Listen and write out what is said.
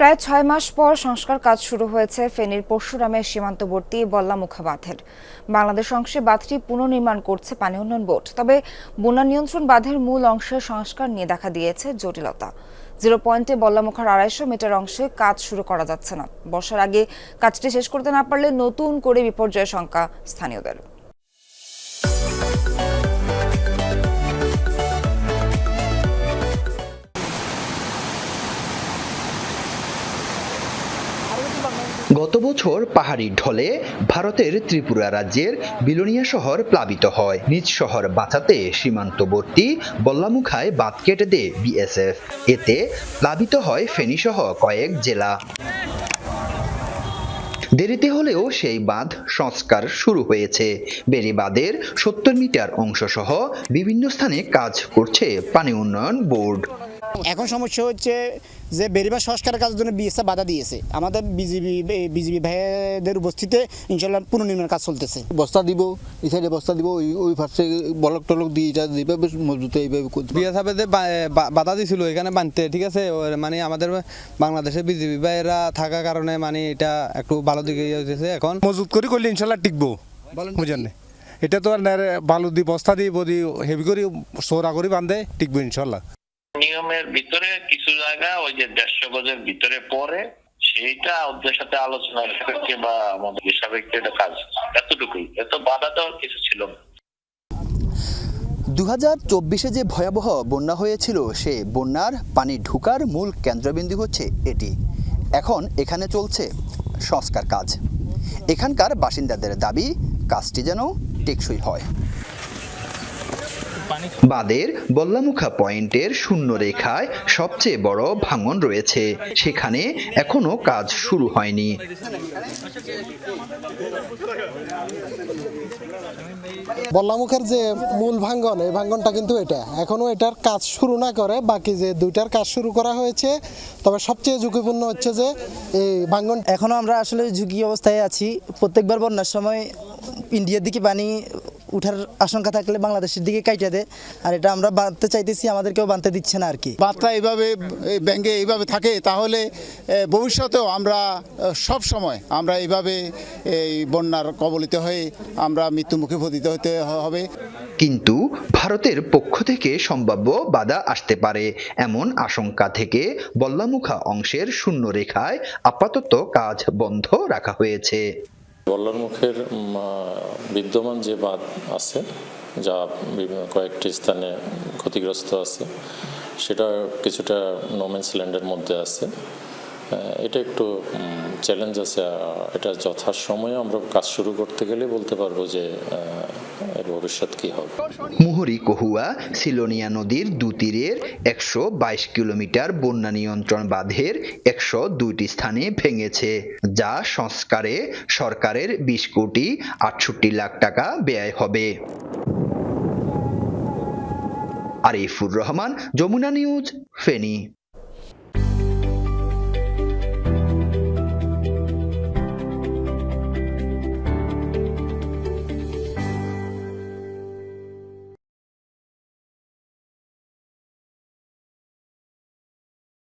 প্রায় ছয় মাস পর সংস্কার কাজ শুরু হয়েছে ফেনীর পরশুরামের সীমান্তবর্তী বল্লামুখা বাঁধের বাংলাদেশ অংশে বাঁধটি পুনর্নির্মাণ করছে পানি উন্নয়ন বোর্ড। তবে বন্যা নিয়ন্ত্রণ বাঁধের মূল অংশের সংস্কার নিয়ে দেখা দিয়েছে জটিলতা। জিরো পয়েন্টে বল্লামুখার আড়াইশো মিটার অংশে কাজ শুরু করা যাচ্ছে না। বর্ষার আগে কাজটি শেষ করতে না পারলে নতুন করে বিপর্যয়ের শঙ্কা স্থানীয়দের। গত বছর পাহাড়ি ঢলে ভারতের ত্রিপুরা রাজ্যের বিলোনিয়া শহর প্লাবিত হয়। নিজ শহর বাঁচাতে সীমান্তবর্তী বল্লামুখায় বাঁধ কেটে দেয় বিএসএফ। এতে প্লাবিত হয় ফেনীসহ কয়েক জেলা। দেরিতে হলেও সেই বাঁধ সংস্কার শুরু হয়েছে। বেড়িবাঁধের সত্তর মিটার অংশসহ বিভিন্ন স্থানে কাজ করছে পানি উন্নয়ন বোর্ড। এখন সমস্যা হচ্ছে যে বেরিবার সংস্কারের কাজের জন্য বিএসএ বাধা দিয়েছে। আমাদের বিজিবি বিজিবি ভাইদের উপস্থিতিতে ইনশাল্লাহ পুনর্নির্মাণ কাজ চলতেছে। বস্তা দিব এই সাইডে বস্তা দিব ওই ওই ফার্স্টে বলক টলক দিয়ে এটা এইভাবে মজবুত এইভাবে করতে সাহেবে বাধা দিছিল এখানে বানতে ঠিক আছে? মানে আমাদের বাংলাদেশের বিজেপি ভাইয়েরা থাকার কারণে মানে এটা একটু ভালো দিকে ইয়ে হয়েছে এখন। মজুত করি করলে ইনশাল্লাহ টিকবো। বুঝেন নি? এটা তো আর বালু দি বস্তা দি বদি হেভি করে সোরা করে বান্ধে টিকবো ইনশাল্লাহ নিয়মের ভিতরে কিছু জায়গা, ওই যে দেড়শো গজের ভিতরে পরে সেইটা ওদের সাথে আলোচনা সাপেক্ষে বা আমাদের সাপেক্ষে এটা কাজ, এতটুকুই। এত বাধা দেওয়ার কিছু ছিল না। দু হাজার চব্বিশে যে ভয়াবহ বন্যা হয়েছিল, সে বন্যার পানি ঢুকার মূল কেন্দ্রবিন্দু হচ্ছে এটি। এখন এখানে চলছে সংস্কার কাজ। এখানকার বাসিন্দাদের দাবি, কাজটি যেন টেকসই হয়। বাদের বল্লামুখা পয়েন্টের শূন্য রেখায় সবচেয়ে বড় ভাঙন রয়েছে। সেখানে এখনও কাজ শুরু হয়নি। বল্লামুখের যে মূল ভাঙ্গন এই ভাঙ্গনটা কিন্তু এটা। এখনও এটার কাজ শুরু না করে বাকি যে দুইটার কাজ শুরু করা হয়েছে তবে সবচেয়ে ঝুঁকিপূর্ণ হচ্ছে যে এই ভাঙ্গন এখনও আমরা আসলে ঝুঁকি অবস্থায় আছি। প্রত্যেকবার বন্যার সময় ইন্ডিয়ার দিকে পানি উঠার আশঙ্কা থাকলে বাংলাদেশের দিকে কাইটা দেয় আর এটা আমরা বাঁধতে চাইতেছি আমাদেরকেও বাঁধতে দিচ্ছে না আর কি। বার্তা এইভাবে এই ব্যাংকে এইভাবে থাকে তাহলে ভবিষ্যতেও আমরা সব সময় আমরা এইভাবে এই বন্যার কবলিত হয়ে আমরা মৃত্যুমুখে পতিত হতে হবে। কিন্তু ভারতের পক্ষ থেকে সম্ভাব্য বাধা আসতে পারে এমন আশঙ্কা থেকে বল্লামুখা অংশের শূন্য রেখায় আপাতত কাজ বন্ধ রাখা হয়েছে। বল্লারমুখের মুখের বিদ্যমান যে বাঁধ আছে, যা বিভিন্ন কয়েকটি স্থানে ক্ষতিগ্রস্ত আছে, সেটা কিছুটা নোমেন্স ল্যান্ডের মধ্যে আছে। এটা একটু চ্যালেঞ্জ আছে এটা যথাসময়ে আমরা কাজ শুরু করতে গেলে বলতে পারব যে এর ভবিষ্যৎ কী হবে। মুহুরী কহুয়া সিলোনিয়া নদীর দুতীরের একশো বাইশ কিলোমিটার বন্যা নিয়ন্ত্রণ বাঁধের একশো দুইটি স্থানে ভেঙেছে, যা সংস্কারে সরকারের বিশ কোটি আটষট্টি লাখ টাকা ব্যয় হবে। আরিফুর রহমান, যমুনা নিউজ, ফেনী।